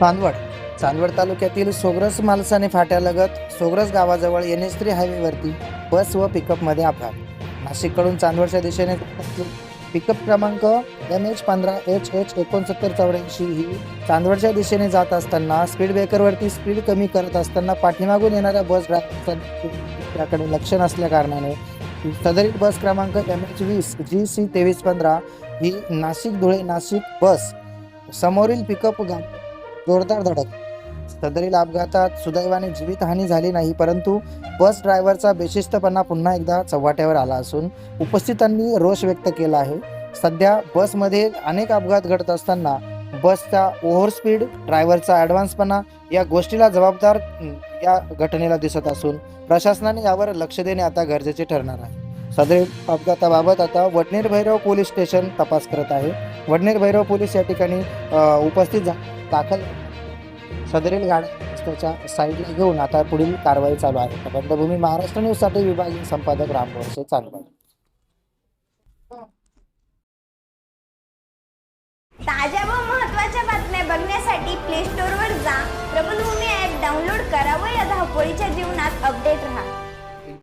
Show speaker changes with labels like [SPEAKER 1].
[SPEAKER 1] चांदवड चांदवड तालुक्यातील सोग्रस मालसाने फाट्यालगत सोग्रस गावाजवळ एन एस थ्री हायवेवरती बस व पिकअपमध्ये अपघात. नाशिककडून चांदवडच्या दिशेने पिकअप क्रमांक एम एच पंधरा एच एच एकोणसत्तर चौऱ्याऐंशी ही चांदवडच्या दिशेने जात असताना स्पीड ब्रेकरवरती स्पीड कमी करत असताना पाठीमागून येणाऱ्या बस ड्रायव्हरकडे लक्ष नसल्या कारणाने सदरील बस क्रमांक एम एच वीस जी सी तेवीस पंधरा ही नाशिक धुळे नाशिक बस समोरील पिकअप गा जोरदार धडक. सदरील अपघातात सुदैवाने जीवितहानी झाली नाही परंतु बस ड्रायव्हरचा बेशिस्तपणा पुन्हा एकदा चव्हाट्यावर आला असून उपस्थितांनी रोष व्यक्त केला आहे. सध्या बसमध्ये अनेक अपघात घडत असताना बसचा ओव्हर स्पीड ड्रायव्हरचा ॲडव्हान्सपणा या गोष्टीला जबाबदार या घटनेला दिसत असून प्रशासनाने यावर लक्ष देणे आता गरजेचे ठरणार आहे. सदरील अपघाताबाबत आता वडनेर भैरव पोलीस स्टेशन तपास करत आहे. वडनेर भैरव पोलीस या ठिकाणी उपस्थित झा दाखल. सदरील गाड्या रस्त्याच्या साईडला घेऊन आता पुढील कारवाई चालू आहे. बंधभूमी महाराष्ट्र न्यूजसाठी विभागीय संपादक राम चालू
[SPEAKER 2] ताज्या व महत्त्वाच्या बातम्या बघण्यासाठी प्ले स्टोअरवर जा. प्रबलभूमी ॲप डाउनलोड करा व या धावपळीच्या जीवनात अपडेट राहा.